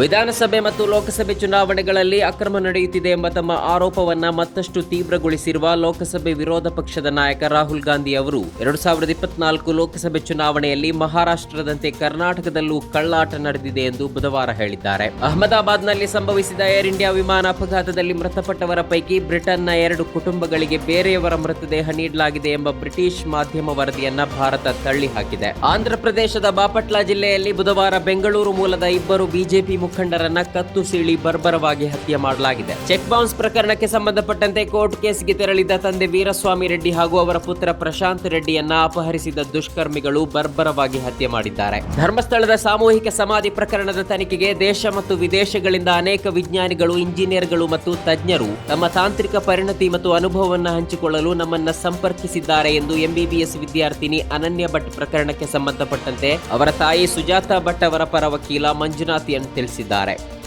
ವಿಧಾನಸಭೆ ಮತ್ತು ಲೋಕಸಭೆ ಚುನಾವಣೆಗಳಲ್ಲಿ ಅಕ್ರಮ ನಡೆಯುತ್ತಿದೆ ಎಂಬ ತಮ್ಮ ಆರೋಪವನ್ನ ಮತ್ತಷ್ಟು ತೀವ್ರಗೊಳಿಸಿರುವ ಲೋಕಸಭೆ ವಿರೋಧ ಪಕ್ಷದ ನಾಯಕ ರಾಹುಲ್ ಗಾಂಧಿ ಅವರು. ಎರಡು ಸಾವಿರದ ಇಪ್ಪತ್ನಾಲ್ಕು ಲೋಕಸಭೆ ಚುನಾವಣೆಯಲ್ಲಿ ಮಹಾರಾಷ್ಟ್ರದಂತೆ ಕರ್ನಾಟಕದಲ್ಲೂ ಕಳ್ಳಾಟ ನಡೆದಿದೆ ಎಂದು ಬುಧವಾರ ಹೇಳಿದ್ದಾರೆ. ಅಹಮದಾಬಾದ್ನಲ್ಲಿ ಸಂಭವಿಸಿದ ಏರ್ ಇಂಡಿಯಾ ವಿಮಾನ ಅಪಘಾತದಲ್ಲಿ ಮೃತಪಟ್ಟವರ ಪೈಕಿ ಬ್ರಿಟನ್ನ ಎರಡು ಕುಟುಂಬಗಳಿಗೆ ಬೇರೆಯವರ ಮೃತದೇಹ ನೀಡಲಾಗಿದೆ ಎಂಬ ಬ್ರಿಟಿಷ್ ಮಾಧ್ಯಮ ವರದಿಯನ್ನ ಭಾರತ ತಳ್ಳಿ ಹಾಕಿದೆ ಆಂಧ್ರಪ್ರದೇಶದ ಬಾಪಟ್ಲಾ ಜಿಲ್ಲೆಯಲ್ಲಿ ಬುಧವಾರ ಬೆಂಗಳೂರು ಮೂಲದ ಇಬ್ಬರು ಬಿಜೆಪಿ ಮುಖಂಡರನ್ನ ಕತ್ತು ಸೀಳಿ ಬರ್ಬರವಾಗಿ ಹತ್ಯೆ ಮಾಡಲಾಗಿದೆ. ಚೆಕ್ ಬೌನ್ಸ್ ಪ್ರಕರಣಕ್ಕೆ ಸಂಬಂಧಪಟ್ಟಂತೆ ಕೋರ್ಟ್ ಕೇಸ್ಗೆ ತೆರಳಿದ ತಂದೆ ವೀರಸ್ವಾಮಿ ರೆಡ್ಡಿ ಹಾಗೂ ಅವರ ಪುತ್ರ ಪ್ರಶಾಂತ್ ರೆಡ್ಡಿಯನ್ನ ಅಪಹರಿಸಿದ ದುಷ್ಕರ್ಮಿಗಳು ಬರ್ಬರವಾಗಿ ಹತ್ಯೆ ಮಾಡಿದ್ದಾರೆ. ಧರ್ಮಸ್ಥಳದ ಸಾಮೂಹಿಕ ಸಮಾಧಿ ಪ್ರಕರಣದ ತನಿಖೆಗೆ ದೇಶ ಮತ್ತು ವಿದೇಶಗಳಿಂದ ಅನೇಕ ವಿಜ್ಞಾನಿಗಳು, ಇಂಜಿನಿಯರ್ಗಳು ಮತ್ತು ತಜ್ಞರು ತಮ್ಮ ತಾಂತ್ರಿಕ ಪರಿಣತಿ ಮತ್ತು ಅನುಭವವನ್ನು ಹಂಚಿಕೊಳ್ಳಲು ನಮ್ಮನ್ನ ಸಂಪರ್ಕಿಸಿದ್ದಾರೆ ಎಂದು ಎಂಬಿಬಿಎಸ್ ವಿದ್ಯಾರ್ಥಿನಿ ಅನನ್ಯ ಭಟ್ ಪ್ರಕರಣಕ್ಕೆ ಸಂಬಂಧಪಟ್ಟಂತೆ ಅವರ ತಾಯಿ ಸುಜಾತಾ ಭಟ್ ಅವರ ಪರ ವಕೀಲ ಮಂಜುನಾಥ್ ಎನ್ ತಿಳಿಸಿದ್ದಾರೆ.